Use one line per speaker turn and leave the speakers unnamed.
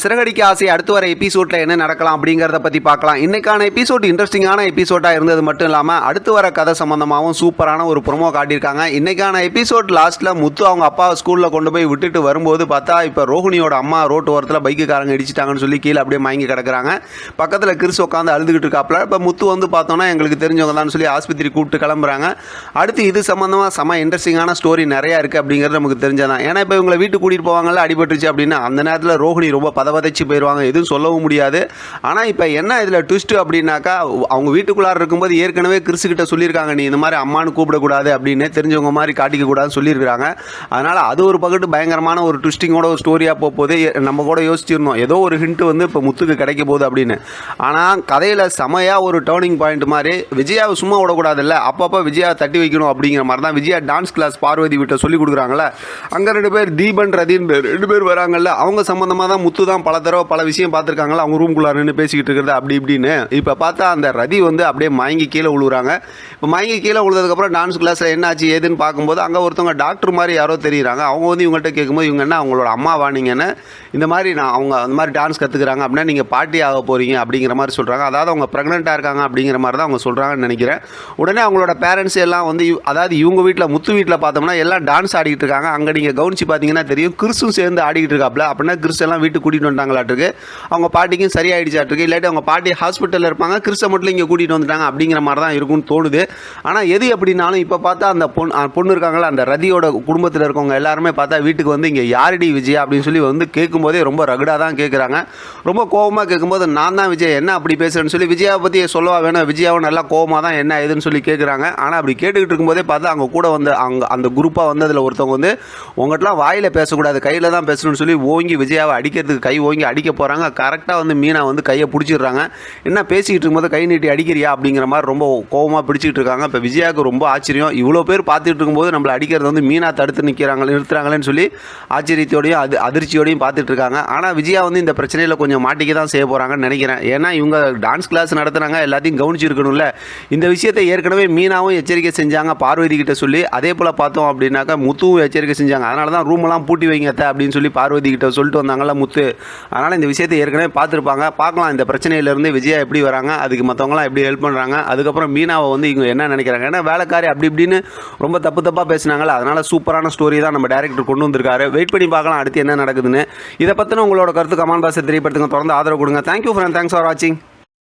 சிறகடிக்க ஆசை அடுத்து வர எபிசோட்ல என்ன நடக்கலாம் அப்படிங்கிறத பத்தி பார்க்கலாம். இன்னைக்கான எபிசோட் இன்ட்ரெஸ்டிங்கான எபிசோடா இருந்தது மட்டும் இல்லாம அடுத்து வர கதை சம்பந்தமாகவும் சூப்பரான ஒரு ப்ரோமோ காட்டியிருக்காங்க. இன்னைக்கான எபிசோட் லாஸ்ட்ல முத்து அவங்க அப்பா ஸ்கூல்ல கொண்டு போய் விட்டுட்டு வரும்போது பார்த்தா இப்போ ரோஹிணியோட அம்மா ரோட்டு ஓரத்தில் பைக்குக்காரங்க இடிச்சிட்டாங்கன்னு சொல்லி கீழே அப்படியே மயங்கி கிடக்குறாங்க. பக்கத்தில் கிறிஸ் உட்காந்து அழுதுகிட்டு இருக்காப்ல இப்போ முத்து வந்து பார்த்தோன்னா எங்களுக்கு தெரிஞ்சவங்க தான் சொல்லி ஆஸ்பத்திரி கூப்பிட்டு கிளம்புறாங்க. அடுத்து இது சம்மந்தமாக செம இன்ட்ரெஸ்டிங்கான ஸ்டோரி நிறையா இருக்குது அப்படிங்கிறது நமக்கு தெரிஞ்சதான் ஏன்னா இப்போ இவங்களை வீட்டுக்கு கூட்டிகிட்டு போவாங்கல்ல அடிபட்டுருச்சு அப்படின்னா அந்த நேரத்தில் ரோஹிணி ரொம்ப பதவதைச்சு போயிடுவாங்க எதுவும் சொல்லவும் முடியாது. ஆனால் இப்போ என்ன இதில் ட்விஸ்ட்டு அப்படின்னாக்கா அவங்க வீட்டுக்குள்ளார இருக்கும்போது ஏற்கனவே கிறிஸ் சொல்லியிருக்காங்க நீ இந்த மாதிரி அம்மானு கூப்பிடக்கூடாது அப்படின்னு தெரிஞ்சவங்க மாதிரி காட்டிக்க கூடாதுன்னு அதனால் அது ஒரு பக்கத்து பயங்கரமான ஒரு ட்விஸ்டிங்கோட ஒரு ஸ்டோரியாக போக போது நம்ம கூட யோசிச்சிருந்தோம். ஏதோ ஒரு ஹிண்ட்டு வந்து இப்போ முத்துக்கு கிடைக்க போகுது அப்படின்னு. ஆனால் கதையில் செமையாக ஒரு டேர்னிங் பாயிண்ட் மாதிரி விஜயாவை சும்மா விடக்கூடாதுல்ல அப்பப்போ விஜயா தட்டி வைக்கணும் அப்படிங்கிற மாதிரி தான் விஜயா டான்ஸ் கிளாஸ் பார்வதி விட்ட சொல்லி கொடுக்குறாங்கல்ல அங்கே ரெண்டு பேர் தீபன் ரதின்னு ரெண்டு பேர் வராங்கல்ல அவங்க சம்மந்தமாக தான் முத்து தான் பல தடவை பல விஷயம் பார்த்துருக்காங்களா? அவங்க ரூம்குள்ளார நின்று பேசிக்கிட்டு இருக்கிறது அப்படி இப்படின்னு. இப்போ பார்த்தா அந்த ரதி வந்து அப்படியே மயங்கி கீழே விழுவுறாங்க இப்போ மயங்கி கீழே விழுந்ததுக்கப்புறம் டான்ஸ் கிளாஸில் என்ன ஆச்சு ஏதுன்னு பார்க்கும்போது அங்கே ஒருத்தவங்க டாக்டர் மாதிரி யாரோ தெரியுறாங்க. அவங்க வந்து இவங்கள்ட்ட கேட்கும்போது இவங்க என்ன அவங்களோட அம்மாவா நீங்கன்னு இந்த மாதிரி நான் அவங்க அந்த மாதிரி டான்ஸ் கற்றுக்குறாங்க அப்படின்னா நீங்கள் பாட்டி ஆக போகிறீங்க அப்படிங்கிற மாதிரி சொல்கிறாங்க அதாவது அவங்க ப்ரெக்னெண்ட்டாக இருக்காங்க அப்படிங்கிற மாதிரி தான் அவங்க சொல்கிறாங்கன்னு நினைக்கிறேன். உடனே அவங்களோட பேரண்ட்ஸ் எல்லாம் வந்து அதாவது இவங்க வீட்டில் முத்து வீட்டில் பார்த்தோம்னா எல்லாம் டான்ஸ் ஆடிக்கிட்டு இருக்காங்க. அங்கே நீங்கள் கவனிச்சு பார்த்தீங்கன்னா தெரியும். கிறிஸும் சேர்ந்து ஆடிக்கிட்டு இருக்காப்ல. அப்படின்னா கிறிஸ் எல்லாம் வீட்டுக்கு கூட்டிகிட்டு வந்துட்டாங்களாட்டுருக்கு. அவங்க பாட்டிக்கும் சரியாயிடுச்சாட்டுருக்கு. இல்லாட்டி அவங்க பாட்டி ஹாஸ்பிட்டலில் இருப்பாங்க கிறிஸ்த மட்டும் இங்கே கூட்டிகிட்டு வந்துட்டாங்க அப்படிங்கிற மாதிரி தான் இருக்கும்னு தோணுது. ஆனால் எது எப்படினாலும் இப்போ பார்த்தா அந்த பொண்ணு பொண்ணு இருக்காங்களா அந்த ரதியோட குடும்பத்தில் இருக்கவங்க எல்லாருமே பார்த்தா வீட்டுக்கு வந்து இங்கே யாரடி விஜய் அப்படின்னு சொல்லி வந்து கேட்கும்போதே ரொம்ப ரகுடாக தான் கேட்குறாங்க ரொம்ப கோவமாக கேட்கும்போது நான் தான் விஜய் என்ன அப்படி பேசுகிறேன்னு சொல்லி விஜயாவை பற்றி சொல்லவா வேணும் விஜயாவும் நல்லா கோவமாக தான் என்ன ஏதுன்னு சொல்லி கேட்குறாங்க ஆனால் அப்படி கேட்டுக்கிட்டு இருக்கும்போதே பார்த்தா அங்கே கூட வந்து அங்கே அந்த குரூப்பாக வந்ததில் ஒருத்தவங்க வந்து உங்கள்கிட்டலாம் வாயில் பேசக்கூடாது கையில் தான் பேசணும்னு சொல்லி ஓங்கி விஜயாவை அடிக்கிறதுக்கு கை ஓங்கி அடிக்க போகிறாங்க கரெக்டாக வந்து மீனா வந்து கையை பிடிச்சிடுறாங்க. என்ன பேசிக்கிட்டு இருக்கும்போது கை நீட்டி அடிக்கிறியா அப்படிங்கிற மாதிரி ரொம்ப கோவமாக பிடிச்சிக்கிட்டு இருக்காங்க. இப்போ விஜயாவுக்கு ரொம்ப ஆச்சரியம். இவ்வளோ பேர் பார்த்துட்டு இருக்கும்போது நம்மளை அடிக்கிறது வந்து மீனா தடுத்து நிற்கிறாங்க நிறுத்துறாங்களேன்னு சொல்லி ஆச்சரியத்தோடையும் அது அதிர்ச்சியோடையும் பார்த்துட்டு இருக்காங்க. ஆனால் விஜயா வந்து இந்த பிரச்சனையில் கொஞ்சம் மாட்டிக்க தான் செய்ய போகிறாங்கன்னு நினைக்கிறேன். ஏன்னா இவங்க டான்ஸ் கிளாஸ் நடத்துனாங்க எல்லாத்தையும் கவனிச்சிருக்கணும்ல. இந்த விஷயத்தை ஏற்கனவே மீனாவும் எச்சரிக்கை செஞ்சாங்க பார்வதி கிட்ட சொல்லி. அதே போல் பார்த்தோம் அப்படின்னாக்கா முத்துவும் எச்சரிக்கை செஞ்சாங்க. அதனால தான் ரூமெல்லாம் பூட்டி வைங்க அப்படின்னு சொல்லி பார்வதி கிட்ட சொல்லிட்டு வந்தாங்கல்ல முத்து. அதனால் இந்த விஷயத்தை ஏற்கனவே பார்த்துருப்பாங்க. பார்க்கலாம் இந்த பிரச்சனையிலேருந்து விஜயா எப்படி வராங்க அதுக்கு மற்றவங்களாம் எப்படி ஹெல்ப் பண்ணுறாங்க அதுக்கப்புறம் மீனாவை வந்து இவங்க என்ன நினைக்கிறாங்க? ஏன்னா வேலைக்காரி அப்படி இப்படின்னு ரொம்ப தப்பு தப்பாக பேசினாங்களா அதனால் சூப்பரான ஸ்டோரி தான் நம்ம டேரக்டர் கொண்டு வந்திருக்காரு. வெயிட் பண்ணி பார்க்கலாம் அடுத்து என்ன நடக்குதுன்னு. இதை பற்றின உங்களோட கருத்து கமான் பாசை தெரியப்படுத்துங்க. தொடர்ந்து ஆதரவு கொடுங்க. தேங்க்யூ ஃப்ரெண்ட் தேங்க்ஸ் ஃபார் வாட்சிங்